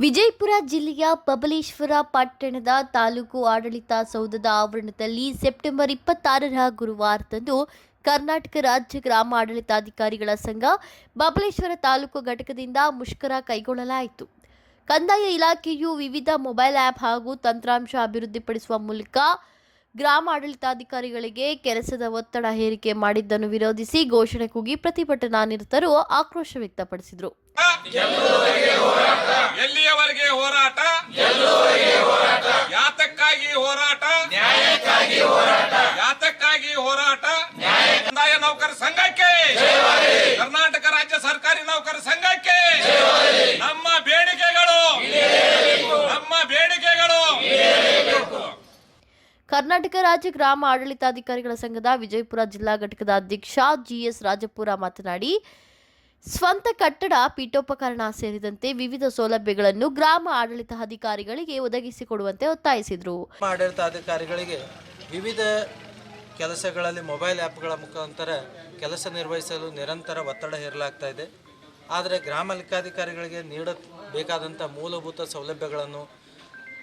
ವಿಜಯಪುರ ಜಿಲ್ಲೆಯ ಬಬಲೇಶ್ವರ ಪಟ್ಟಣದ ತಾಲೂಕು ಆಡಳಿತ ಸೌಧದ ಆವರಣದಲ್ಲಿ ಸೆಪ್ಟೆಂಬರ್ ಇಪ್ಪತ್ತಾರರ ಗುರುವಾರದಂದು ಕರ್ನಾಟಕ ರಾಜ್ಯ ಗ್ರಾಮ ಆಡಳಿತಾಧಿಕಾರಿಗಳ ಸಂಘ ಬಬಲೇಶ್ವರ ತಾಲೂಕು ಘಟಕದಿಂದ ಮುಷ್ಕರ ಕೈಗೊಳ್ಳಲಾಯಿತು. ಕಂದಾಯ ಇಲಾಖೆಯು ವಿವಿಧ ಮೊಬೈಲ್ ಆ್ಯಪ್ ಹಾಗೂ ತಂತ್ರಾಂಶ ಅಭಿವೃದ್ಧಿಪಡಿಸುವ ಮೂಲಕ ಗ್ರಾಮ ಆಡಳಿತಾಧಿಕಾರಿಗಳಿಗೆ ಕೆಲಸದ ಒತ್ತಡ ಹೇರಿಕೆ ಮಾಡಿದ್ದನ್ನು ವಿರೋಧಿಸಿ ಘೋಷಣೆ ಕೂಗಿ ಪ್ರತಿಭಟನಾ ನಿರತರು ಆಕ್ರೋಶ ವ್ಯಕ್ತಪಡಿಸಿದರು. ಎಲ್ಲಿಯವರೆಗೆ ಹೋರಾಟ? ಯಾತಕ್ಕಾಗಿ ಹೋರಾಟ? ಯಾತಕ್ಕಾಗಿ ಹೋರಾಟ? ಕಂದಾಯ ನೌಕರ ಸಂಘಕ್ಕೆ. ಕರ್ನಾಟಕ ರಾಜ್ಯ ಸರ್ಕಾರಿ ನೌಕರ ಸಂಘಕ್ಕೆ ನಮ್ಮ ಬೇಡಿಕೆಗಳು ನಮ್ಮ ಬೇಡಿಕೆಗಳು ಕರ್ನಾಟಕ ರಾಜ್ಯ ಗ್ರಾಮ ಆಡಳಿತಾಧಿಕಾರಿಗಳ ಸಂಘದ ವಿಜಯಪುರ ಜಿಲ್ಲಾ ಘಟಕದ ಅಧ್ಯಕ್ಷ ಜಿಎಸ್ ರಾಜಪುರ ಮಾತನಾಡಿ, ಸ್ವಂತ ಕಟ್ಟಡ, ಪೀಠೋಪಕರಣ ಸೇರಿದಂತೆ ವಿವಿಧ ಸೌಲಭ್ಯಗಳನ್ನು ಗ್ರಾಮ ಆಡಳಿತ ಅಧಿಕಾರಿಗಳಿಗೆ ಒದಗಿಸಿಕೊಡುವಂತೆ ಒತ್ತಾಯಿಸಿದರು. ಆಡಳಿತಾಧಿಕಾರಿಗಳಿಗೆ ವಿವಿಧ ಕೆಲಸಗಳಲ್ಲಿ ಮೊಬೈಲ್ ಆ್ಯಪ್ಗಳ ಮುಖಾಂತರ ಕೆಲಸ ನಿರ್ವಹಿಸಲು ನಿರಂತರ ಒತ್ತಡ ಹೇರಲಾಗ್ತಾ ಇದೆ. ಆದರೆ ಗ್ರಾಮ ಲೆಕ್ಕಾಧಿಕಾರಿಗಳಿಗೆ ನೀಡಬೇಕಾದಂಥ ಮೂಲಭೂತ ಸೌಲಭ್ಯಗಳನ್ನು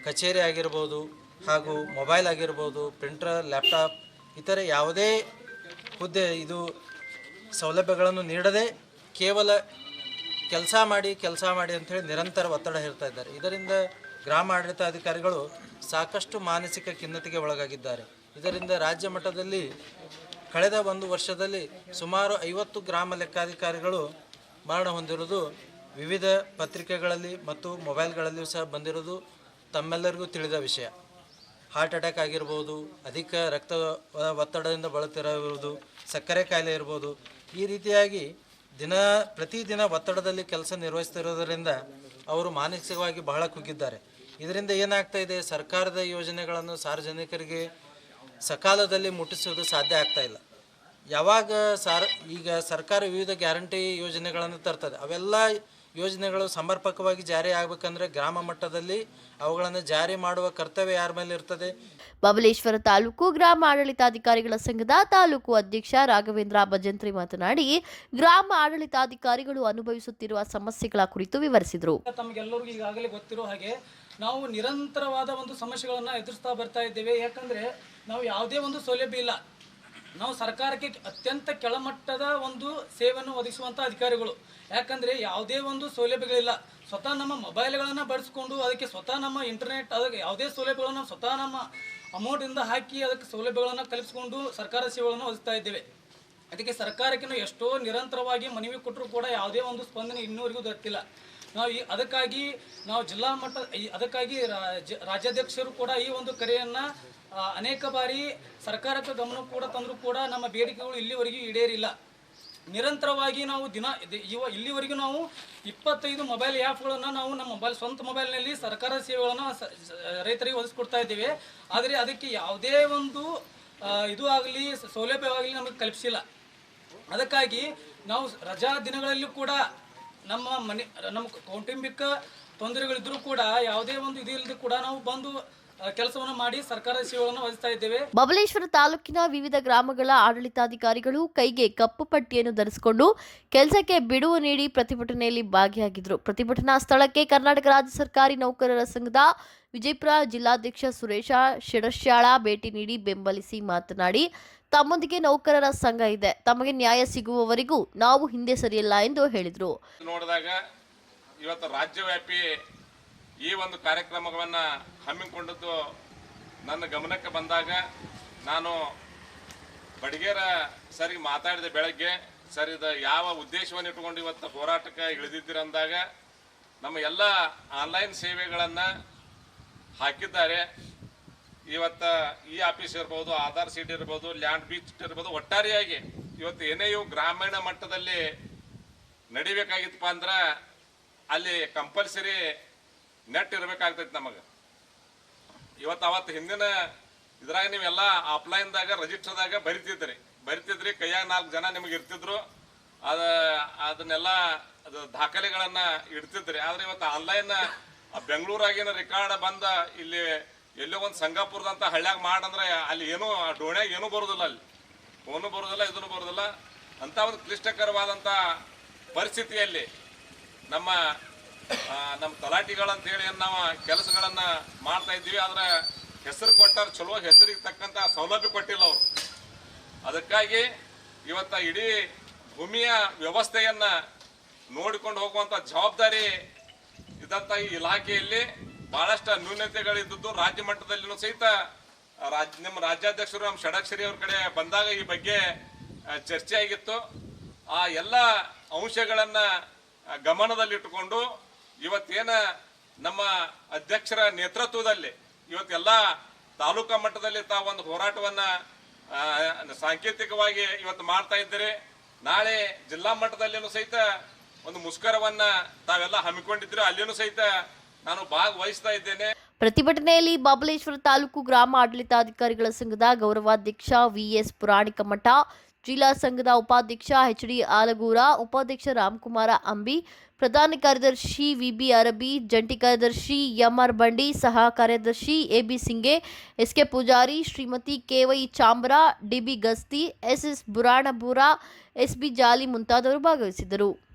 ಕಚೇರಿ ಆಗಿರ್ಬೋದು ಹಾಗೂ ಮೊಬೈಲ್ ಆಗಿರ್ಬೋದು ಪ್ರಿಂಟರ್ ಲ್ಯಾಪ್ಟಾಪ್ ಇತರೆ ಯಾವುದೇ ಹುದ್ದೆ ಇದು ಸೌಲಭ್ಯಗಳನ್ನು ನೀಡದೆ ಕೇವಲ ಕೆಲಸ ಮಾಡಿ ಕೆಲಸ ಮಾಡಿ ಅಂಥೇಳಿ ನಿರಂತರ ಒತ್ತಡ ಹೇರ್ತಾ ಇದ್ದಾರೆ. ಇದರಿಂದ ಗ್ರಾಮ ಆಡಳಿತಾಧಿಕಾರಿಗಳು ಸಾಕಷ್ಟು ಮಾನಸಿಕ ಖಿನ್ನತೆಗೆ ಒಳಗಾಗಿದ್ದಾರೆ. ಇದರಿಂದ ರಾಜ್ಯ ಮಟ್ಟದಲ್ಲಿ ಕಳೆದ ಒಂದು ವರ್ಷದಲ್ಲಿ ಸುಮಾರು ಐವತ್ತು ಗ್ರಾಮ ಲೆಕ್ಕಾಧಿಕಾರಿಗಳು ಮರಣ ಹೊಂದಿರುವುದು, ವಿವಿಧ ಪತ್ರಿಕೆಗಳಲ್ಲಿ ಮತ್ತು ಮೊಬೈಲ್ಗಳಲ್ಲಿಯೂ ಸಹ ಬಂದಿರುವುದು ತಮ್ಮೆಲ್ಲರಿಗೂ ತಿಳಿದ ವಿಷಯ. ಹಾರ್ಟ್ ಅಟ್ಯಾಕ್ ಆಗಿರ್ಬೋದು, ಅಧಿಕ ರಕ್ತ ಒತ್ತಡದಿಂದ ಬಳಲುತ್ತಿರುವುದು, ಸಕ್ಕರೆ ಕಾಯಿಲೆ ಇರ್ಬೋದು, ಈ ರೀತಿಯಾಗಿ ದಿನ ಪ್ರತಿದಿನ ಒತ್ತಡದಲ್ಲಿ ಕೆಲಸ ನಿರ್ವಹಿಸ್ತಿರೋದರಿಂದ ಅವರು ಮಾನಸಿಕವಾಗಿ ಬಹಳ ಕುಗ್ಗಿದ್ದಾರೆ. ಇದರಿಂದ ಏನಾಗ್ತಾ ಇದೆ? ಸರ್ಕಾರದ ಯೋಜನೆಗಳನ್ನು ಸಾರ್ವಜನಿಕರಿಗೆ ಸಕಾಲದಲ್ಲಿ ಮುಟ್ಟಿಸೋದು ಸಾಧ್ಯ ಆಗ್ತಾ ಇಲ್ಲ. ಯಾವಾಗ ಸಾರ್, ಈಗ ಸರ್ಕಾರ ವಿವಿಧ ಗ್ಯಾರಂಟಿ ಯೋಜನೆಗಳನ್ನು ತರ್ತದೆ. ಅವೆಲ್ಲ ಯೋಜನೆಗಳು ಸಮರ್ಪಕವಾಗಿ ಜಾರಿ ಆಗಬೇಕಂದ್ರೆ ಗ್ರಾಮ ಮಟ್ಟದಲ್ಲಿ ಅವುಗಳನ್ನು ಜಾರಿ ಮಾಡುವ ಕರ್ತವ್ಯ ಯಾರ ಮೇಲೆ ಇರ್ತದೆ? ಬಬಲೇಶ್ವರ ತಾಲೂಕು ಗ್ರಾಮ ಆಡಳಿತಾಧಿಕಾರಿಗಳ ಸಂಘದ ತಾಲೂಕು ಅಧ್ಯಕ್ಷ ರಾಘವೇಂದ್ರ ಭಜಂತ್ರಿ ಮಾತನಾಡಿ ಗ್ರಾಮ ಆಡಳಿತಾಧಿಕಾರಿಗಳು ಅನುಭವಿಸುತ್ತಿರುವ ಸಮಸ್ಯೆಗಳ ಕುರಿತು ವಿವರಿಸಿದರು. ತಮಗೆಲ್ಲರಿಗೂ ಈಗಾಗಲೇ ಗೊತ್ತಿರೋ ಹಾಗೆ ನಾವು ನಿರಂತರವಾದ ಒಂದು ಸಮಸ್ಯೆಗಳನ್ನು ಎದುರಿಸ್ತಾ ಬರ್ತಾ ಇದ್ದೇವೆ. ಯಾಕಂದ್ರೆ ನಾವು ಯಾವುದೇ ಒಂದು ಸೌಲಭ್ಯ ಇಲ್ಲ. ನಾವು ಸರ್ಕಾರಕ್ಕೆ ಅತ್ಯಂತ ಕೆಳಮಟ್ಟದ ಒಂದು ಸೇವೆಯನ್ನು ಒದಗಿಸುವಂಥ ಅಧಿಕಾರಿಗಳು. ಯಾಕಂದರೆ ಯಾವುದೇ ಒಂದು ಸೌಲಭ್ಯಗಳಿಲ್ಲ. ಸ್ವತಃ ನಮ್ಮ ಮೊಬೈಲ್ಗಳನ್ನು ಬಳಸಿಕೊಂಡು ಅದಕ್ಕೆ ಸ್ವತಃ ನಮ್ಮ ಇಂಟರ್ನೆಟ್, ಅದಕ್ಕೆ ಯಾವುದೇ ಸೌಲಭ್ಯಗಳನ್ನು ಸ್ವತಃ ನಮ್ಮ ಅಮೌಂಟಿಂದ ಹಾಕಿ ಅದಕ್ಕೆ ಸೌಲಭ್ಯಗಳನ್ನು ಕಲ್ಪಿಸಿಕೊಂಡು ಸರ್ಕಾರ ಸೇವೆಗಳನ್ನು ಒದಗಿಸ್ತಾ ಇದ್ದೇವೆ. ಅದಕ್ಕೆ ಸರ್ಕಾರಕ್ಕೆ ನಾವು ಎಷ್ಟೋ ನಿರಂತರವಾಗಿ ಮನವಿ ಕೊಟ್ಟರೂ ಕೂಡ ಯಾವುದೇ ಒಂದು ಸ್ಪಂದನೆ ಇನ್ನೂವರೆಗೂ ದೊರೆತಿಲ್ಲ ನಾವು ಈ ಅದಕ್ಕಾಗಿ ನಾವು ಜಿಲ್ಲಾ ಮಟ್ಟ ಅದಕ್ಕಾಗಿ ರಾಜ್ಯ ರಾಜ್ಯಾಧ್ಯಕ್ಷರು ಕೂಡ ಈ ಒಂದು ಕರೆಯನ್ನು ಅನೇಕ ಬಾರಿ ಸರ್ಕಾರಕ್ಕೆ ಗಮನ ಕೂಡ ತಂದರೂ ಕೂಡ ನಮ್ಮ ಬೇಡಿಕೆಗಳು ಇಲ್ಲಿವರೆಗೂ ಈಡೇರಿಲ್ಲ. ನಿರಂತರವಾಗಿ ನಾವು ದಿನ ಇವ ಇಲ್ಲಿವರೆಗೂ ನಾವು ಇಪ್ಪತ್ತೈದು ಮೊಬೈಲ್ ಆ್ಯಪ್ಗಳನ್ನು ನಾವು ನಮ್ಮ ಮೊಬೈಲ್ ಸ್ವಂತ ಮೊಬೈಲ್ನಲ್ಲಿ ಸರ್ಕಾರ ಸೇವೆಗಳನ್ನು ರೈತರಿಗೆ ಒದಗಿಸ್ಕೊಡ್ತಾ ಇದ್ದೇವೆ. ಆದರೆ ಅದಕ್ಕೆ ಯಾವುದೇ ಒಂದು ಇದು ಆಗಲಿ ಸೌಲಭ್ಯವಾಗಲಿ ನಮಗೆ ಕಲ್ಪಿಸಿಲ್ಲ. ಅದಕ್ಕಾಗಿ ನಾವು ರಜಾ ದಿನಗಳಲ್ಲೂ ಕೂಡ ನಮ್ಮ ಮನೆ, ನಮ್ಮ ಕೌಟುಂಬಿಕ ತೊಂದರೆಗಳಿದ್ರೂ ಕೂಡ ಯಾವುದೇ ಒಂದು ಇದು ಇಲ್ಲದೆ ಕೂಡ ನಾವು ಬಂದು ಕೆಲಸವನ್ನು ಮಾಡಿ ಸರ್ಕಾರದ ಸೇವೆಗಳನ್ನು ವಹಿಸ್ತಾ ಇದ್ದೇವೆ. ಬಬಲೇಶ್ವರ ತಾಲೂಕಿನ ವಿವಿಧ ಗ್ರಾಮಗಳ ಆಡಳಿತಾಧಿಕಾರಿಗಳು ಕೈಗೆ ಕಪ್ಪು ಪಟ್ಟಿಯನ್ನು ಧರಿಸಿಕೊಂಡು ಕೆಲಸಕ್ಕೆ ಬಿಡುವು ನೀಡಿ ಪ್ರತಿಭಟನೆಯಲ್ಲಿ ಭಾಗಿಯಾಗಿದ್ದರು ಪ್ರತಿಭಟನಾ ಸ್ಥಳಕ್ಕೆ ಕರ್ನಾಟಕ ರಾಜ್ಯ ಸರ್ಕಾರಿ ನೌಕರರ ಸಂಘದ ವಿಜಯಪುರ ಜಿಲ್ಲಾಧ್ಯಕ್ಷ ಸುರೇಶ ಶಿಡಶ್ಯಾಳ ಭೇಟಿ ನೀಡಿ ಬೆಂಬಲಿಸಿ ಮಾತನಾಡಿ ತಮ್ಮೊಂದಿಗೆ ನೌಕರರ ಸಂಘ ಇದೆ. ತಮಗೆ ನ್ಯಾಯ ಸಿಗುವವರೆಗೂ ನಾವು ಹಿಂದೆ ಸರಿಯಲ್ಲ ಎಂದು ಹೇಳಿದರು. ನೋಡಿದಾಗ ಇವತ್ತು ರಾಜ್ಯವ್ಯಾಪಿ ಈ ಒಂದು ಕಾರ್ಯಕ್ರಮವನ್ನು ಹಮ್ಮಿಕೊಂಡದ್ದು ನನ್ನ ಗಮನಕ್ಕೆ ಬಂದಾಗ ನಾನು ಬಡಿಗೇರ ಸರಿಗೆ ಮಾತಾಡಿದೆ ಬೆಳಗ್ಗೆ, ಸರ್ ಇದು ಯಾವ ಉದ್ದೇಶವನ್ನು ಇಟ್ಕೊಂಡು ಇವತ್ತು ಹೋರಾಟಕ್ಕೆ ಇಳಿದಿದ್ದೀರ ಅಂದಾಗ ನಮ್ಮ ಎಲ್ಲ ಆನ್ಲೈನ್ ಸೇವೆಗಳನ್ನು ಹಾಕಿದ್ದಾರೆ. ಇವತ್ತು ಈ ಆಫೀಸ್ ಇರ್ಬೋದು, ಆಧಾರ್ ಸೀಟ್ ಇರ್ಬೋದು, ಲ್ಯಾಂಡ್ ಬೀಚ್ ಇರ್ಬೋದು, ಒಟ್ಟಾರೆಯಾಗಿ ಇವತ್ತು ಏನೇ ಗ್ರಾಮೀಣ ಮಟ್ಟದಲ್ಲಿ ನಡಿಬೇಕಾಗಿತ್ತಪ್ಪ ಅಂದ್ರೆ ಅಲ್ಲಿ ಕಂಪಲ್ಸರಿ ನೆಟ್ ಇರಬೇಕಾಗ್ತೈತಿ ನಮಗೆ. ಇವತ್ತು ಅವತ್ತು ಹಿಂದಿನ ಇದ್ರಾಗ ನೀವೆಲ್ಲ ಆಫ್ಲೈನ್ದಾಗ ರಿಜಿಸ್ಟರ್ದಾಗ ಬರಿತಿದ್ರಿ. ಬರಿತಿದ್ರಿ, ಕೈಯಾಗ ನಾಲ್ಕು ಜನ ನಿಮಗೆ ಇರ್ತಿದ್ರು. ಅದ, ಅದನ್ನೆಲ್ಲ ಅದು ದಾಖಲೆಗಳನ್ನು ಇಡ್ತಿದ್ರಿ. ಆದರೆ ಇವತ್ತು ಆನ್ಲೈನ್ ಬೆಂಗಳೂರಾಗಿನ ರೆಕಾರ್ಡ್ ಬಂದ ಇಲ್ಲಿ ಎಲ್ಲೋ ಒಂದು ಸಂಗಾಪುರದಂತ ಹಳ್ಳ್ಯಾಗ ಮಾಡಂದ್ರೆ ಅಲ್ಲಿ ಏನೂ ಡೋಣ್ಯಾಗ ಏನೂ ಬರೋದಿಲ್ಲ ಅಲ್ಲಿ. ಫೋನು ಬರೋದಿಲ್ಲ ಇದನ್ನು ಬರೋದಿಲ್ಲ. ಅಂಥ ಒಂದು ಕ್ಲಿಷ್ಟಕರವಾದಂಥ ಪರಿಸ್ಥಿತಿಯಲ್ಲಿ ನಮ್ಮ ನಮ್ಮ ಹೇಳಿ ನಾವು ಕೆಲಸಗಳನ್ನ ಮಾಡ್ತಾ ಇದ್ದೀವಿ, ಆದ್ರೆ ಹೆಸರು ಕೊಟ್ಟಾರ ಚಲೋ ಹೆಸರಿಗೆ ತಕ್ಕಂತ ಸೌಲಭ್ಯ ಕೊಟ್ಟಿಲ್ಲ ಅವರು. ಅದಕ್ಕಾಗಿ ಇವತ್ತ ಇಡೀ ಭೂಮಿಯ ವ್ಯವಸ್ಥೆಯನ್ನ ನೋಡಿಕೊಂಡು ಹೋಗುವಂತ ಜವಾಬ್ದಾರಿ ಇದ್ದಂತ ಈ ಇಲಾಖೆಯಲ್ಲಿ ಬಹಳಷ್ಟು ನ್ಯೂನತೆಗಳಿದ್ದದ್ದು ರಾಜ್ಯ ಮಟ್ಟದಲ್ಲಿನೂ ಸಹಿತ ರಾಜ್, ನಿಮ್ಮ ರಾಜ್ಯಾಧ್ಯಕ್ಷರು, ನಮ್ಮ ಷಡಕ್ಷರಿ ಅವ್ರ ಕಡೆ ಬಂದಾಗ ಈ ಬಗ್ಗೆ ಚರ್ಚೆ ಆಗಿತ್ತು ಆ ಎಲ್ಲ ಅಂಶಗಳನ್ನ ಗಮನದಲ್ಲಿಟ್ಟುಕೊಂಡು ಇವತ್ತೇನ ನಮ್ಮ ಅಧ್ಯಕ್ಷರ ನೇತೃತ್ವದಲ್ಲಿ ಇವತ್ತೆಲ್ಲ ತಾಲೂಕಾ ಮಟ್ಟದಲ್ಲಿ ತಾವೊಂದು ಹೋರಾಟವನ್ನ ಸಾಂಕೇತಿಕವಾಗಿ ಇವತ್ತು ಮಾಡ್ತಾ ಇದ್ದೀರಿ. ನಾಳೆ ಜಿಲ್ಲಾ ಮಟ್ಟದಲ್ಲಿನೂ ಸಹಿತ ಒಂದು ಮುಷ್ಕರವನ್ನ ತಾವೆಲ್ಲ ಹಮ್ಮಿಕೊಂಡಿದ್ರು ಅಲ್ಲಿನೂ ಸಹಿತ ನಾನು ಭಾಗವಹಿಸ್ತಾ ಇದ್ದೇನೆ. ಪ್ರತಿಭಟನೆಯಲ್ಲಿ ಬಬಲೇಶ್ವರ ತಾಲೂಕು ಗ್ರಾಮ ಆಡಳಿತಾಧಿಕಾರಿಗಳ ಸಂಘದ ಗೌರವಾಧ್ಯಕ್ಷ ವಿಎಸ್ ಪುರಾಣಿಕ ಮಠ ಜಿಲ್ಲಾ ಸಂಘದ ಉಪಾಧ್ಯಕ್ಷ ಎಚ್ ಡಿ ಆಲಗೂರ, ಉಪಾಧ್ಯಕ್ಷ ರಾಮಕುಮಾರ ಅಂಬಿ, ಪ್ರಧಾನ ಕಾರ್ಯದರ್ಶಿ ವಿಬಿ ಅರಬಿ, ಜಂಟಿ ಕಾರ್ಯದರ್ಶಿ ಎಂಆರ್ ಬಂಡಿ, ಸಹ ಕಾರ್ಯದರ್ಶಿ A B Singe, S K Pujari Shrimati K Y Chambra D B Gasti, S S Buranabura, S B Jali ಮುಂತಾದವರು ಭಾಗವಹಿಸಿದ್ದರು.